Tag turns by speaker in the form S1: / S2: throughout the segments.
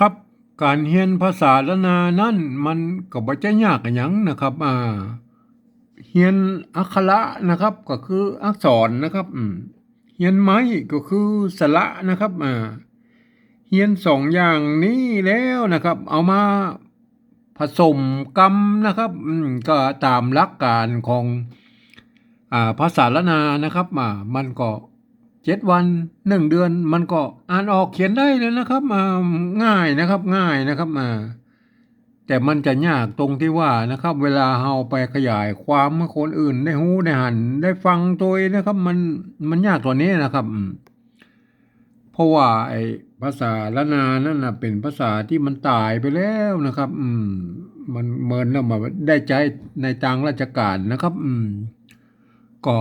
S1: ครับ การเรียนภาษาละนานั่นมันก็บ่จะยากอะหยังนะครับ อ่าเรียนอักขระนะครับ ก็คืออักษรนะครับอืมเรียนไม้ก็คือสระนะครับอ่าเรียนสองอย่างนี้แล้วนะครับ เอามาผสมกรรมนะครับอืมก็ตามหลักการของอ่าภาษาละนานะครับอ่ามันก็ เจ็ดวันหนึ่งเดือนมันก็อ่านออกเขียนได้เลยนะครับอ่าง่ายนะครับง่ายนะครับอ่าแต่มันจะยากตรงที่ว่านะครับ เวลาเราไปขยายความให้คนอื่นได้หูได้หันได้ฟังตัวเองนะครับ มันมันยากตัวนี้นะครับ เพราะว่าไอ้ภาษาละนานั่นนะเป็นภาษาที่มันตายไปแล้วนะครับ อืม มันเมินแล้วมาได้ใจในทางราชการนะครับ อืม ก็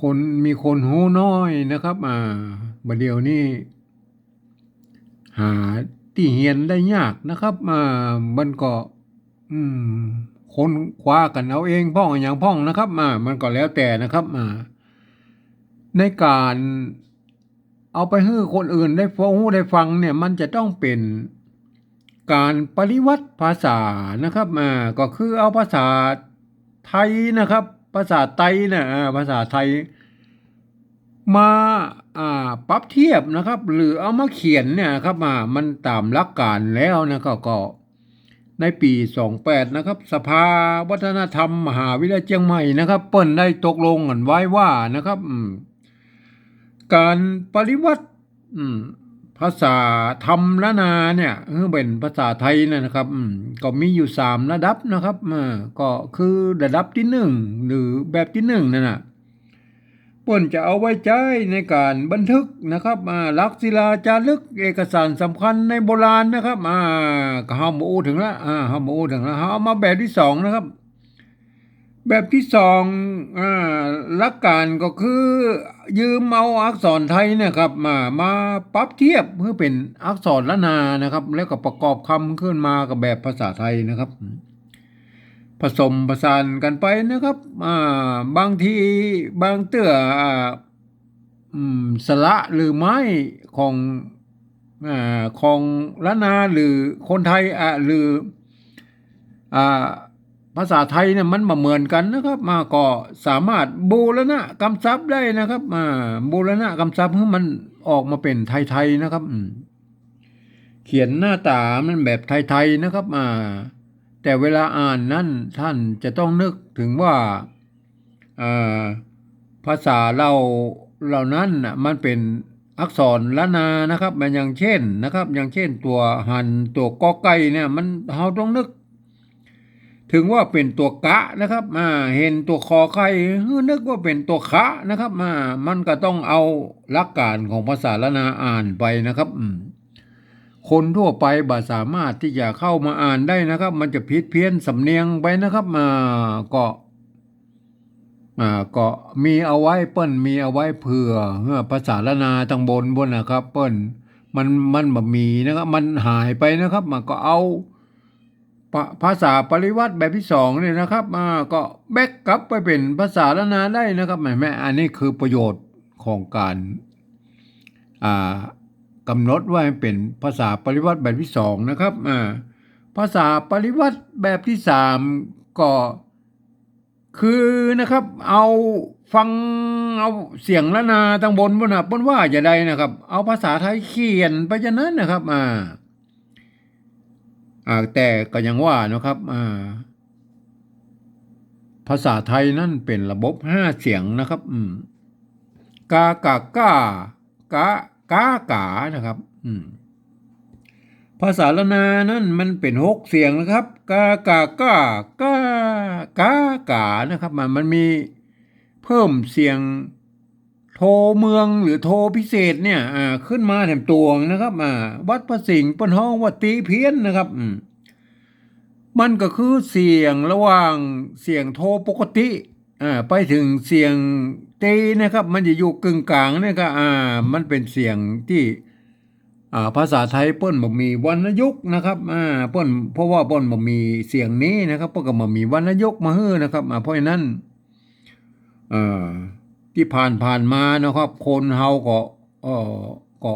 S1: คนมีคนหูน้อยนะครับอ่าบัดเดี๋ยวนี้หาที่เฮียนได้ยากนะครับอ่ามันก็ อืม คนคว้ากันเอาเองพ่องอย่างพ่องนะครับอ่ามันก็แล้วแต่นะครับอ่าในการเอาไปให้คนอื่นได้ฟังหูได้ฟังเนี่ย มันจะต้องเป็นการปริวัติภาษานะครับอ่าก็คือเอาภาษาไทยนะครับ ภาษาไทยนะอ่าภาษาไทยมาอ่าปรับเทียบนะครับ หรือเอามาเขียนเนี่ยครับอ่ามันตามหลักการแล้วนะครับก็ ในปี 28 นะครับ สภาวัฒนธรรม มหาวิทยาลัยเชียงใหม่นะครับ เปิ้นได้ตกลงกันไว้ว่านะครับ การปริวัติอืม ภาษาธรรมละนาเนี่ยเป็นภาษาไทยนะครับก็มีอยู่สามระดับนะครับก็คือระดับที่หนึ่งหรือแบบที่หนึ่งนั่นนะเปิ้นจะเอาไว้ใช้ในการบันทึกนะครับลักศิลาจารึกเอกสารสำคัญในโบราณนะครับอ่าก็เฮามาอู้ถึงแล้วอ่าเฮามาอู้ถึงแล้วเฮาเอามาแบบที่สองนะครับ แบบที่สองอลักการก็คือยืมเอาอักษรไทยเนะครับ มามาปรับเทียบเพื่อเป็นอักษรละนานะครับ แล้วก็ประกอบคำขึ้นมากับแบบภาษาไทยนะครับ ผสมผสานกันไปนะครับบางทีบางเตื้ออ่าอืมสระหรือไม้ของอของละนาหรือคนไทยอ่หรืออ่า ภาษาไทยเนี่ยมันมาเหมือนกันนะครับ มาก็สามารถบูรณะกำซับได้นะครับอ่าบูรณะกำซับให้มันออกมาเป็นไทยๆนะครับเขียนหน้าตามันแบบไทยๆนะครับอ่าแต่เวลาอ่านนั่นท่านจะต้องนึกถึงว่าภาษาเราเหล่านั้นมันเป็นอักษรละนานะครับ มันอย่างเช่นนะครับ อย่างเช่นตัวหันตัวกอไก่เนี่ยมันเราต้องนึก ถึงว่าเป็นตัวกะนะครับมาเห็นตัวคอไข่นึกว่าเป็นตัวคะนะครับมามันก็ต้องเอาหลักการของภาษาละนาอ่านไปนะครับคนทั่วไปบ่สามารถที่จะเข้ามาอ่านได้นะครับ มันจะผิดเพี้ยนสำเนียงไปนะครับมาก็อ่าก็มีเอาไว้เปิ้นมีเอาไว้เผื่อเพื่อภาษาละนาตังบนบนนะครับ เปิ้นมันมันแบ่มีนะครับ มันหายไปนะครับ มันก็เอา ภาษาปริวัติแบบที่สองเนี่ยนะครับมาก็แบกกลับไปเป็นภาษาละนาได้นะครับแม่แม่อันนี้คือประโยชน์ของการกำหนดว่าเป็นภาษาปริวัติแบบที่สองนะครับภาษาปริวัติแบบที่สามก็คือนะครับเอาฟังเอาเสียงละนาตังบนบนนะบนว่าจะได้นะครับ เอาภาษาไทยเขียนไปจะนั้นนะครับอ่า แต่ก็ยังว่านะครับภาษาไทยนั่นเป็นระบบห้าเสียงนะครับกากากากากากานะครับภาษาละนานั่นมันเป็นหกเสียงนะครับกากากากากากานะครับ มันมันมีเพิ่มเสียง โทเมืองหรือโทพิเศษเนี่ยอ่าขึ้นมาแถมตวงนะครับอ่าวัดพระสิงห์ปนห้องวัดตีเพี้ยนนะครับอืมมันก็คือเสียงระหว่างเสียงโทปกติอ่าไปถึงเสียงตีนะครับ มันจะอยู่กึ่งกลางเนี่ยก็อ่ามันเป็นเสียงที่อ่าภาษาไทยเปิ้นบ่มีวรรณยุกนะครับอ่าเปิ้นเพราะว่าเปิ้นบ่มีเสียงนี้นะครับเปิ้นก็บ่มีวรรณยุกมาฮื้อนะครับอ่าเพราะฉะนั้นอ่อ ที่ผ่านผ่านมานะครับ คนเฮาก็เออก็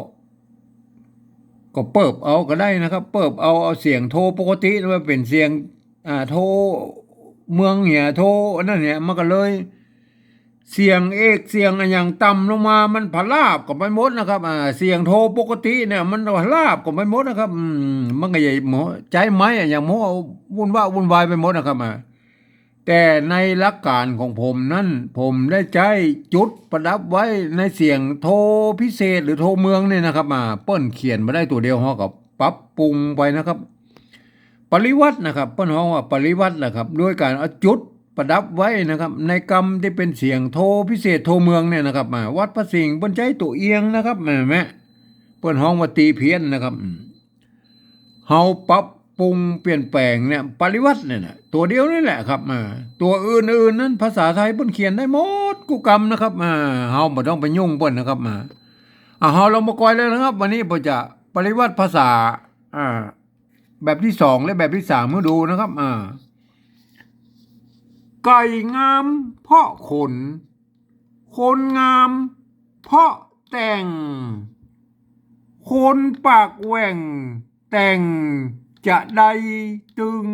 S1: ก็เปิบเอาก็ได้นะครับ เปิบเอาเอาเสียงโทรปกติว่าเป็นเสียงอ่าโทรเมืองเนี่ยโทรนั่นเนี่ยมันก็เลย เสียงเอกเสียงอนอย่างต่ำลงมามันพลาบกับไปหมดนะครับอ่าเสียงโทรปกติเนี่ย มันพลาบกับไปหมดนะครับ อืมมันก็ใหญ่หมอใจไม้อะอย่างหมอวุ่นว่าวุ่นวายไปหมดนะครับอ่า แต่ในหลักการของผมนั้น ผมได้ใจจุดประดับไว้ในเสียงโทรพิเศษหรือโทรเมืองเนี่ยนะครับอ่าเปิ้นเขียนมาได้ตัวเดียวฮอกับปรับปรุงไปนะครับ ปริวัตินะครับเปิ้นฮ้องว่าปริวัตินะครับ ด้วยการเอาจุดประดับไว้นะครับ ในกรรมที่เป็นเสียงโทรพิเศษโทรเมืองเนี่ยนะครับ มาวัดพระสิงห์เปิ้นใจตัวเอียงนะครับแม่แม่เปิ้นฮ้องว่าตีเพี้ยนนะครับเฮาปรับ ปรุงเปลี่ยนแปลงเนี่ยปริวัติเนี่ยนะตัวเดียวนี่แหละครับมาตัวอื่นๆนั้นภาษาไทยเปิ้นเขียนได้หมดกูกรรมนะครับมาเฮาบ่ต้องไปยุ่งเปิ้นนะครับมาอ่าเฮาลงมาก่อยเลยนะครับ วันนี้ผมจะปริวัติภาษาอ่าแบบที่สองและแบบที่สามมาดูนะครับอ่าไก่งามเพราะขน คนงามเพราะแต่ง คนปากแหว่งแต่ง จะได้ตึง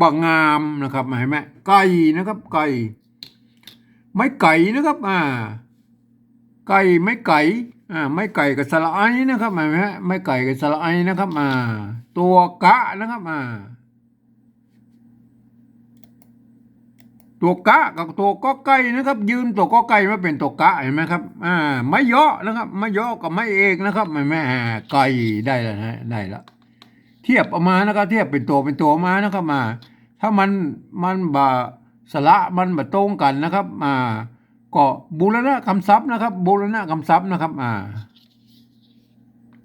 S1: บางงามนะครับเห็นไหมไก่นะครับไก่ ไม่ไก่นะครับอ่าไก่ไม่ไก่อ่าไม่ไก่กับสระไอนะครับเห็นไหมไม่ไก่กับสระไอนะครับอ่าตัวกะนะครับอ่าตัวกะกับตัวก็ไก่นะครับ ยืนตัวก็ไก่มาเป็นตัวกะเห็นไหมครับอ่าไม่ย่อนะครับไม่ย่อกับไม่เอกนะครับไม่แม่ไก่ได้แล้วนะได้แล้ว เทียบออกมานะครับเทียบเป็นตัวเป็นตัวมานะครับมา ถ้ามันมันบาสระมันบาตรงกันนะครับอ่าก็บูรณะคำศัพท์นะครับบูรณะคำศัพท์นะครับอ่า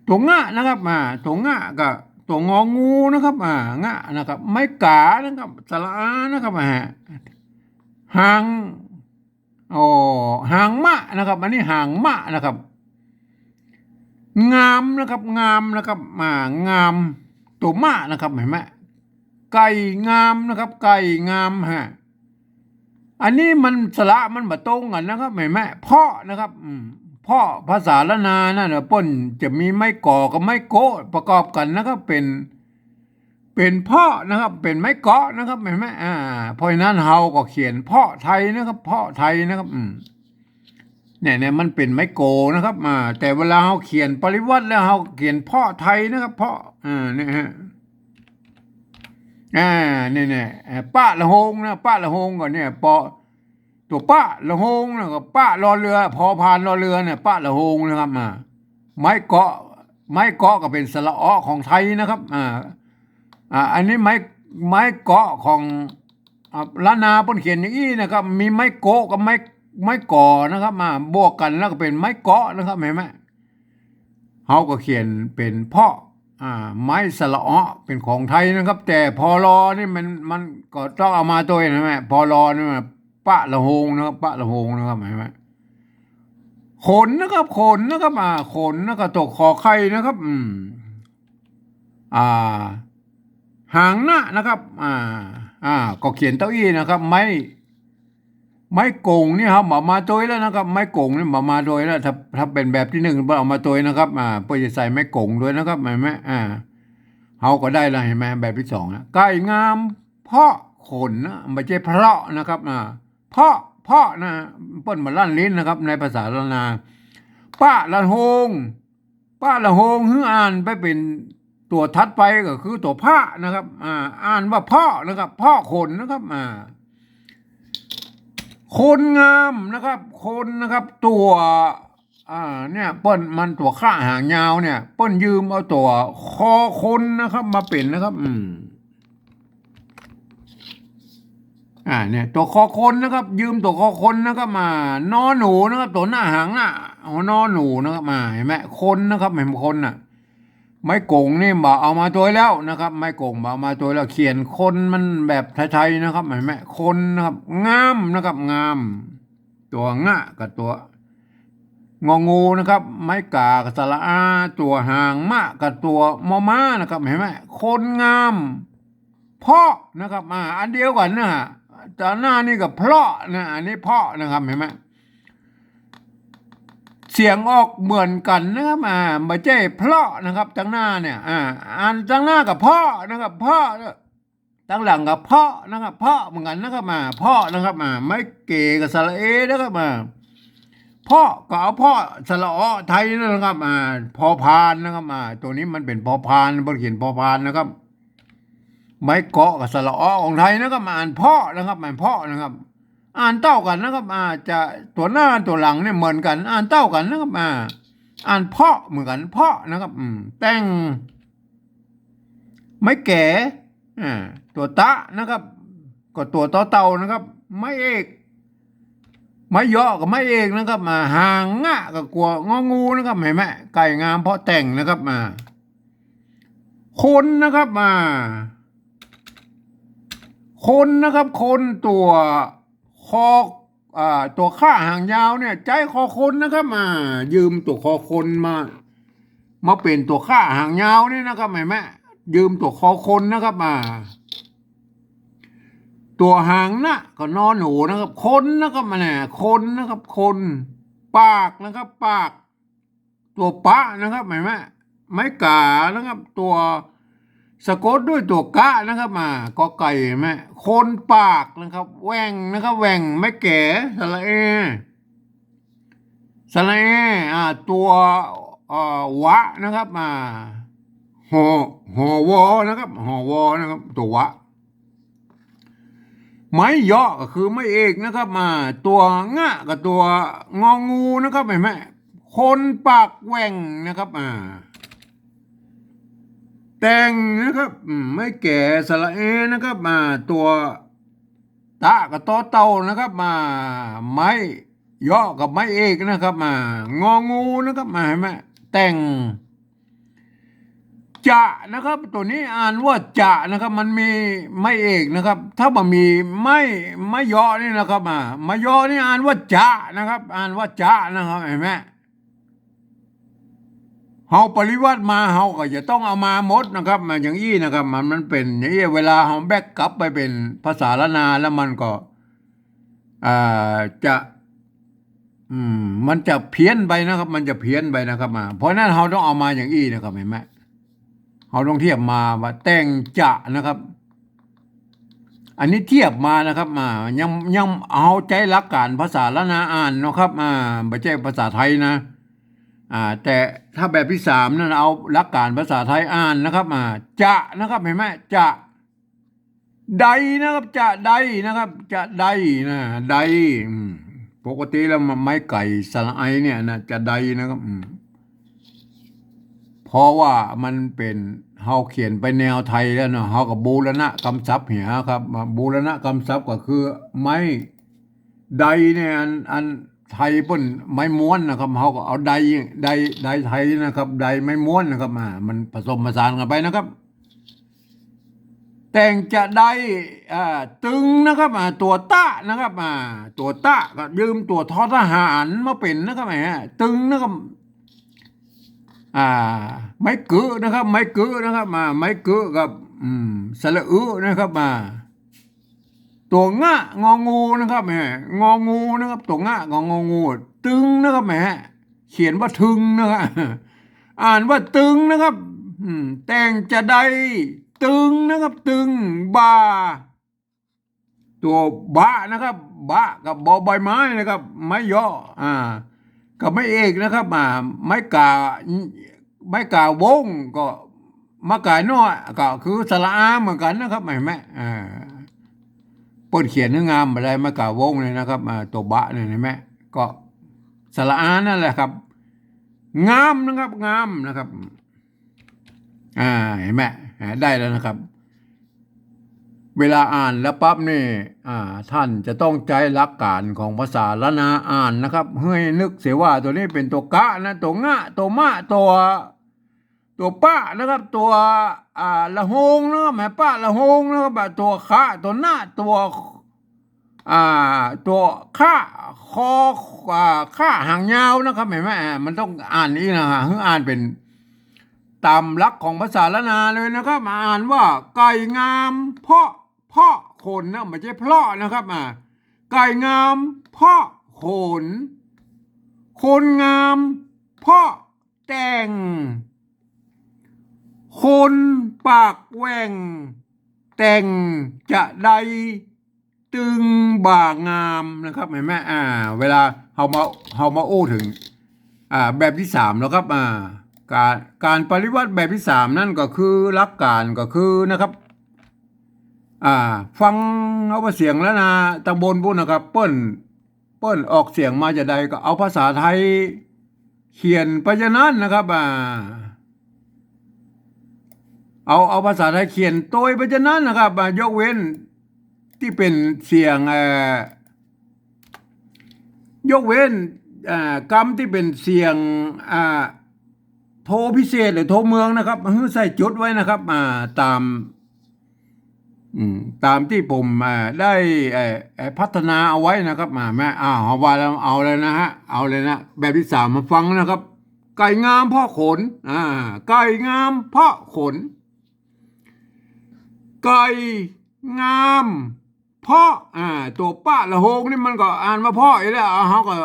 S1: ตัวงะนะครับอ่าตัวงะกับตัวงองูนะครับอ่างะนะครับ ไม่กานะครับสระนะครับอ่าหางโอ้หางมะนะครับ อันนี้หางมะนะครับ งามนะครับ งามนะครับอ่างาม ตัวมะนะครับเห็นไหมไก่งามนะครับ ไก่งามฮะอันนี้มันสระมันมาตรงกันนะครับเห็นไหมพาะนะครับพาะภาษาละนานั่นนะป้นจะมีไม้ก่อกับไม้โกะประกอบกันนะครับ เป็นเป็นพาะนะครับ เป็นไม้เกาะนะครับเห็นไหมอ่าเพราะนั้นเฮาก็เขียนพาะไทยนะครับพาะไทยนะครับ อืม เนี่ยเนี่ยมันเป็นไม้โกนะครับอ่าแต่เวลาเฮาเขียนปริวัติแล้วเฮาเขียนเพาะไทยนะครับเพาะอ่าเนี่ยฮะอ่าเนี่ยเนี่ยป้าละหงนะป้าละหงก่อนเนี่ยปอตัวป้าละหงนะก็ป้ารอเรือ พอพานรอเรือเนี่ยป้าละหงนะครับมาไม้เกาะไม้เกาะก็เป็นสระอ้อของไทยนะครับอ่าอ่าอันนี้ไม้ไม้เกาะของล้านนาเพิ่นเขียนอย่างนี้นะครับ มีไม้โกะกับไม้ ไม้ก่อนะครับ มาบวกกันแล้วก็เป็นไม้เกาะนะครับเห็นไหมเขาก็เขียนเป็นเพาะอ่าไม้สละอ้อเป็นของไทยนะครับ แต่พอรอนี่มันมันก็ต้องเอามาตัวนะแม่พอรอนี่มันปะละหงนะครับปะละหงนะครับเห็นไหมขนนะครับขนนะครับอ่าขนนะครับตกคอไข่นะครับ อืม อ่า หางหน้านะครับ อ่า อ่า ก็เขียนเต้าอี้นะครับ ไม้ ไม้โกงนี่ครับหมามาตัวแล้วนะครับ ไม้โกงนี่หมามาตัวแล้วถ้าถ้าเป็นแบบที่หนึ่งเอามาตัวนะครับอ่าเพื่อจะใส่ไม้โกงด้วยนะครับเห็นไหมอ่าเฮาก็ได้แล้วเห็นไหมแบบที่สองนะไก่งาม เพาะขนนะไม่ใช่เพาะนะครับอ่าเพาะเพาะนะเปิ้นมาลั่นลิ้นนะครับ ในภาษาละนาป้าละหงป้าละหงฮืออ่านไปเป็นตัวทัดไปก็คือตัวผ้านะครับ อ่า อ่านว่าพ่อนะครับ พ่อขนนะครับ อ่า คนงามนะครับคนนะครับตัวอ่าเนี่ยเปิ้นมันตัวข้าหางยาวเนี่ย เปิ้นยืมเอาตัวคอคนนะครับ มาเป็นนะครับ อืมอ่าเนี่ยตัวคอคนนะครับ ยืมตัวคอคนนะครับมานอหนูนะครับ ตัวหน้าหางน่ะนอหนูนะครับมาเห็นไหมคนนะครับเห็นคนน่ะ ไม้กงนี่บ่เอามาตัวแล้วนะครับ ไม้กงบ่เอามาตัวแล้วเขียนคนมันแบบไทยๆนะครับเห็นไหมคนนะครับงามนะครับงาม ตัวงะกับตัวงองูนะครับ ไม้กากับสระอา ตัวหางมะกับตัวมอม้านะครับเห็นไหมคนงามเพาะนะครับอ่าอันเดียวกันนะฮะตอนหน้านี่กับเพาะนะอันนี้เพาะนะครับเห็นไหม เสียงออกเหมือนกันนะครับอ่าไม่ใช่เพราะนะครับตั้งหน้าเนี่ยอ่าอ่านตั้งหน้ากับพ่อนะครับพ่อตั้งหลังกับพ่อนะครับพ่อเหมือนกันนะครับมาพ่อนะครับมาไม่เกกับสระเอนะครับมาพ่อก็เอาพ่อสระอไทยนะครับอ่าพอพานนะครับมาตัวนี้มันเป็นพอพานบนเขียนพอพานนะครับ ไม้เกาะกับสระอของไทยนะครับมาอ่านพ่อนะครับอ่านพ่อนะครับ อ่านเต้ากันนะครับอาจะตัวหน้าตัวหลังเนี่ยเหมือนกัน อ่านเต้ากันนะครับ อ่า อ่านเพาะเหมือนกัน เพาะนะครับ อืม แต่ง ไม่แก่อ่าตัวตะนะครับ ก็ตัวต่อเต่านะครับ ไม่เอกไม่ย่อกับไม่เอกนะครับมาหางงะกับกลัวงองูนะครับเห็นไหมไก่งามเพราะแต่งนะครับมาคนนะครับมาคนนะครับ คนตัว คอตัวข้าหางยาวเนี่ยใจคอคนนะครับมา ยืมตัวคอคนมา มาเป็นตัวข้าหางยาวนี่นะครับเห็นไหมยืมตัวคอคนนะครับมา ตัวหางนะก็นอนหนูนะครับ คนนะครับมาเนี่ยคนนะครับ คน ปากนะครับ ปาก ตัวปะนะครับเห็นไหมไม้กานะครับ ตัว สะกดด้วยตัวกะนะครับมาก็ไก่เห็นไหมคนปากนะครับแหว่งนะครับแหว่งไม่แก่สระเอสระเออ่าตัวเอ่อวะนะครับมาหอหอวอนะครับหอวอนะครับ ตัววะไม้ยาะก็คือไม่เอกนะครับ มา ตัวงะกับตัวงองูนะครับเห็นไหมคนปากแหว่งนะครับอ่า แต่งนะครับไม่แก่สระเอนะครับมาตัวตะกับตอเต่านะครับมาไม้ย่อกับไม้เอกนะครับมางองูนะครับมาเห็นไหมแต่งจะนะครับ ตัวนี้อ่านว่าจะนะครับ มันมีไม่เอกนะครับ ถ้ามันมีไม่ไม่ย่อนี่นะครับมาไม่ย่อนี่อ่านว่าจะนะครับ อ่านว่าจะนะครับเห็นไหม เฮาปริวัติมาเฮาก็จะต้องเอามาหมดนะครับมาอย่างอี้นะครับมันมันเป็นอย่างนี้เวลาเฮาแบกกลับไปเป็นภาษาละนาแล้วมันก็อ่าจะอืมมันจะเพี้ยนไปนะครับ มันจะเพี้ยนไปนะครับมาเพราะนั้นเฮาต้องเอามาอย่างอี้นะครับเห็นไหมเฮาต้องเทียบมาว่าแต่งจะนะครับ อันนี้เทียบมานะครับมายังยังเอาใจหลักการภาษาละนาอ่านนะครับอ่าไม่ใช่ภาษาไทยนะ อ่าแต่ถ้าแบบที่สามนั่นเอาหลักการภาษาไทยอ่านนะครับอ่าจะนะครับเห็นไหมจะใดนะครับจะใดนะครับ จะใดนะใดปกติแล้วไม้ไก่สระไอเนี่ยนะจะใดนะครับเพราะว่ามันเป็นเฮาเขียนไปแนวไทยแล้วเนาะเฮากับบูรณะคำศัพท์เหียครับบูรณะคำศัพท์ก็คือไม้ใดเนี่ยอันอัน ไทยเปิ้นไม้ม้วนนะครับเขาก็เอาใดใดใดไทยนะครับ ใดไม้ม้วนนะครับมามันผสมผสานกันไปนะครับ แต่งจะได้อ่าตึงนะครับอ่าตัวตะนะครับอ่าตัวตะก็ยืมตัวทอทหารมาเป็นนะครับแหมตึงนะครับอ่าไม้กึนะครับ ไม้กึนะครับมาไม้กึกับอืมสระอึนะครับมา ตัวงะงองูนะครับแหมงองูนะครับ ตัวงะงองงู ตึงนะครับแหมเขียนว่าทึงนะครับอ่านว่าตึงนะครับแต่งจะได้ตึงนะครับ ตึงบาตัวบะนะครับบะกับบอใบไม้นะครับ ไม้ย่ออ่า กับไม้เอกนะครับอ่าไม้กาไม้กาวงก็มากาน้อยก็คือสระอาเหมือนกันนะครับเห็นไหมอ่า ปิดเขียนเนื้องามอะไรมากล่าววงเลยนะครับอ่าตัวบะเนี่ยเห็นไหมก็สระอานั่นแหละครับ งามนะครับ งามนะครับ อ่าเห็นไหมได้แล้วนะครับ เวลาอ่านแล้วปั๊บนี่อ่า ท่านจะต้องใจหลักการของภาษาละนาอ่านนะครับให้นึกเสียว่าตัวนี้เป็นตัวกะนะตัวงะตัวมะตัว ตัวป้านะครับ ตัวอ่าละหงนะครับแม่ป้าละหงนะครับตัวข้าตัวหน้าตัวอ่าตัวข้าคออ่าข้าหางยาวนะครับเห็นไหมอ่ามันต้องอ่านนี้นะฮะออ่านเป็นตามลักของภาษาละนาเลยนะครับมาอ่านว่าไก่งามเพาะเพาะขนนะไม่ใช่เพาะนะครับอ่าไก่งามเพาะขนคนงามเพาะแต่ง คนปากแหว่ง แต่งจะใดตึงบ่างามนะครับเห็นไหมอ่า เวลาเฮามาเฮามาโอ้ถึง อ่าแบบที่สามแล้วครับอ่าการการปฏิวัติแบบที่สามนั่นก็คือหลักการก็คือนะครับ อ่า ฟังเอาว่าเสียงแล้วนะตำบลบุญนะครับ เปิ้นเปิ้นออกเสียงมาจะใดก็เอาภาษาไทยเขียนไปจะนั้นนะครับอ่า เอาเอาภาษาไทยเขียนโดยไปจะนั้นนะครับยกเว้นที่เป็นเสียงยกเว้นกรรมที่เป็นเสียงโทรพิเศษหรือโทรเมืองนะครับใส่จุดไว้นะครับตามตามที่ผมได้พัฒนาเอาไว้นะครับมาแม่อ้าวเอาว่าแล้วเอาเลยนะฮะเอาเลยนะแบบที่สามมาฟังนะครับ ไก่งามพ่อขนอ่าไก่งามพ่อขน ไก่งามเพ่ออ่าตัวป้าละโหงนี่มันก็อ่านว่าพ่ออีแล้วเขาก็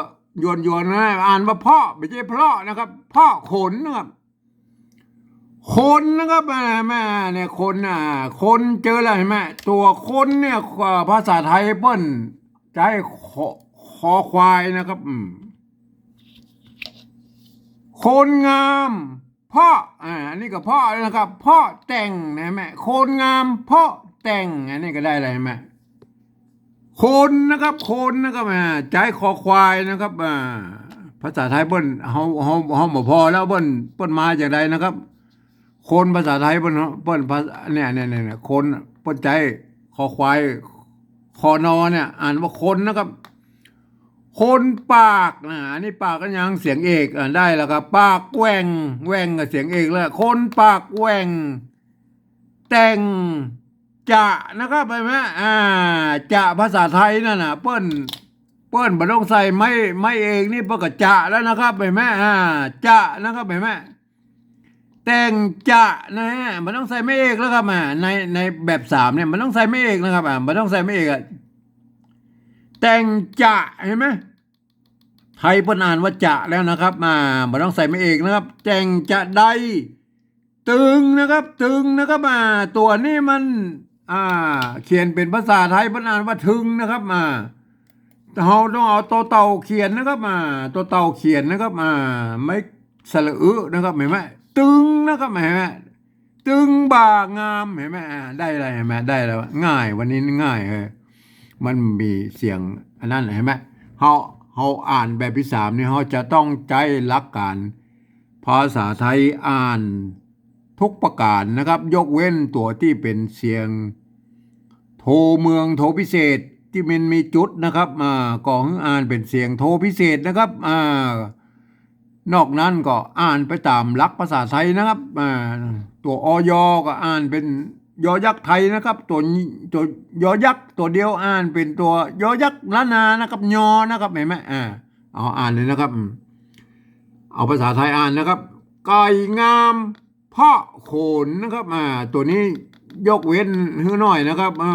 S1: ยวนยวนนะอ่านว่าพ่อไม่ใช่เพาะนะครับ พ่อขนนะครับคนนะครับแม่แม่เนี่ยคนอะคนเจอแล้วเห็นไหมตัวคนเนี่ยภาษาไทยเปิ้นจให้คอคอควายนะครับคนงาม พ่ออ่าอันนี้ก็พ่อนะครับพ่อแต่งนะแม่คนงามพ่อแต่งอันนี้ก็ได้อะไรแม่คนนะครับคนนะครับอ่ใจคอควายนะครับอ่าภาษาไทยเบิ้นเฮาเฮาเฮาบ่พอแล้วเบิ้นเบิ้นมาจากใดนะครับ คนภาษาไทยเบิ้นเบิ้นภาษาเนี่ยเนี่ยเนี่ยเนี่ยคนเปิ้นใจคอควายคอนอเนี่ย อ่านว่าคนนะครับ คนปากนะอันนี้ปากกันยังเสียงเอกอ่าได้แล้วครับ ปากแหว่งแหว่งกับเสียงเอกแล้วคนปากแหว่ง แต่งจะนะครับไปไหมอ่า จะภาษาไทยนั่นนะเปิ้นเปิ้นบ่ต้องใส่ไม่ไม่เอกนี่เปิ้นก็จะแล้วนะครับไปไหมอ่า จะนะครับไปไหมแต่งจะนะฮะมันต้องใส่ไม่เอกแล้วครับอ่าในในแบบสามเนี่ยมันต้องใส่ไม่เอกนะครับอ่ามันต้องใส่ไม่เอกอะแต่งจะเห็นไหม ไทยเพิ่นอ่านว่าจะแล้วนะครับ มาบ่ต้องใส่ไม่เอกนะครับแต่งจะใดตึงนะครับ ตึงนะครับมาตัวนี้มันอ่าเขียนเป็นภาษาไทยเพิ่นอ่านว่าถึงนะครับมาเราต้องเอาตัวเต่าเขียนนะครับมา ตัวเต่าเขียนนะครับมา ไม่สระอึนะครับเห็นไหมตึงนะครับเห็นไหมตึงบางามเห็นไหมได้อะไรเห็นไหมได้แล้วง่ายวันนี้ง่ายเออมันมีเสียงอันนั้นเห็นไหมเฮา เฮาอ่านแบบที่สามนี่เฮาจะต้องใจรักการภาษาไทยอ่านทุกประการนะครับ ยกเว้นตัวที่เป็นเสียง โทเมืองโทพิเศษที่มันมีจุดนะครับอ่าก็ให้อ่านเป็นเสียงโทพิเศษนะครับอ่านอกนั้นก็อ่านไปตามหลักภาษาไทยนะครับอ่าตัวอยก็อ่านเป็น ยอยักษ์ไทยนะครับ ตัวตัวยอยักษ์ตัวเดียวอ่านเป็นตัวยอยักษ์ล้านนานะครับ ยอนะครับเห็นไหมอ่าเอาอ่านเลยนะครับ เอาภาษาไทยอ่านนะครับไก่งามเพาะโขนนะครับอ่าตัวนี้ยกเว้นให้หน่อยนะครับอ่า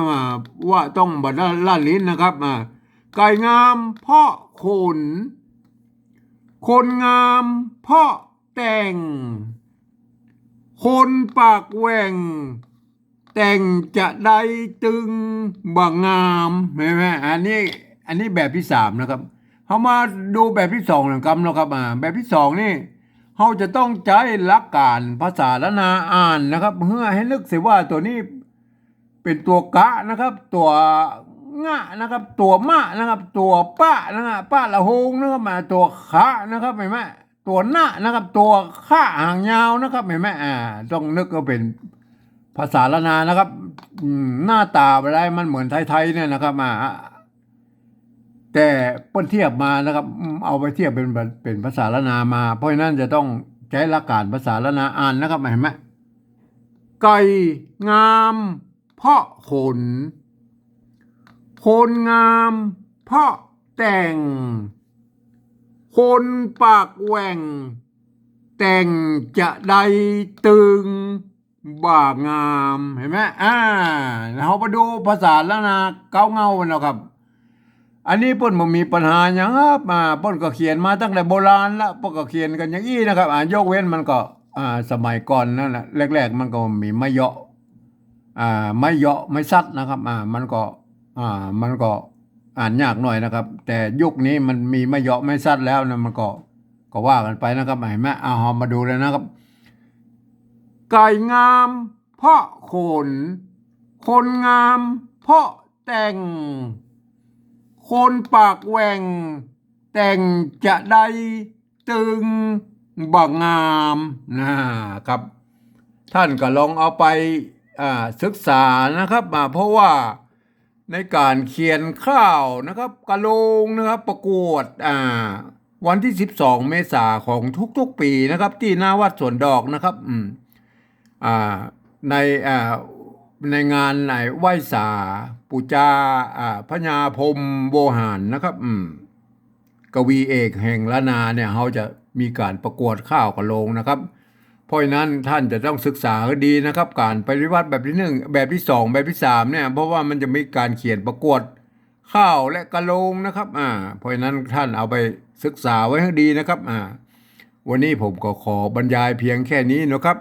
S1: ว่าต้องบัดล่านลิ้นนะครับอ่าไก่งามเพาะโขน คนงามเพาะแต่ง คนปากแหว่ง แต่งจะได้ตึงบางงามเห็นไหมอันนี้อันนี้แบบที่สามนะครับเขามาดูแบบที่สองนะครับนะครับอ่าแบบที่สองนี่เขาจะต้องใช้หลักการภาษาละนาอ่านนะครับเพื่อให้นึกเสียว่าตัวนี้เป็นตัวกะนะครับ ตัวงะนะครับ ตัวมะนะครับ ตัวป้านะครับป้าละหงนะครับมาตัวขานะครับเห็นไหมตัวหน้านะครับ ตัวข้าหางยาวนะครับเห็นไหมอ่าต้องนึกก็เป็น ภาษาละนานะครับหน้าตาอะไรมันเหมือนไทยๆเนี่ยนะครับมาแต่เปิ้นเทียบมานะครับ เอาไปเทียบเป็นเป็นภาษาละนามา เพราะนั้นจะต้องใช้หลักการภาษาละนาอ่านนะครับเห็นไหมไก่งามเพาะขนคนงามเพาะแต่ง คนปากแหว่ง แต่งจะได้ตึง บ่างามเห็นไหมอ่าเราไปดูภาษาล้วนะเก้าเงากันแล้วครับ อันนี้เปิ้นบ่มีปัญหาหยังครับอ่าเปิ้นก็เขียนมาตั้งแต่โบราณละเปิ้นก็เขียนกันอย่างอี้นะครับ อ่ายกเว้นมันก็อ่าสมัยก่อนนั่นแหละแรก ๆ มันก็มีไม้เหยาะอ่าไม้เหยาะไม้ซัดนะครับอ่ามันก็อ่ามันก็อ่านยากหน่อยนะครับ แต่ยุคนี้มันมีไม้เหยาะไม้ซัดแล้วนะมันก็ก็ว่ากันไปนะครับเห็นไหมเอาเอามาดูเลยนะครับ ไก่งาม เพราะขน คนงาม เพราะแต่ง คนปากแหว่ง แต่งจะได้ตึงบักงามนะครับ ท่านก็ลองเอาไปศึกษานะครับมาเพราะว่าในการเขียนข้าวนะครับกระโลงนะครับประกวดอ่าวันที่ 12 เมษาของทุกๆปีนะครับ ที่หน้าวัดสวนดอกนะครับ อืม ในในงานไหนไหว้สาปูจาพญาพรมโวหารนะครับกวีเอกแห่งละนาเนี่ยเขาจะมีการประกวดข้าวกะโลงนะครับ เพราะนั้นท่านจะต้องศึกษาให้ดีนะครับ การปฏิวัติแบบที่หนึ่งแบบที่สองแบบที่สามเนี่ยเพราะว่ามันจะมีการเขียนประกวดข้าวและกะโลงนะครับอ่าเพราะฉะนั้นท่านเอาไปศึกษาไว้ให้ดีนะครับอ่าวันนี้ผมก็ขอบรรยายเพียงแค่นี้นะครับ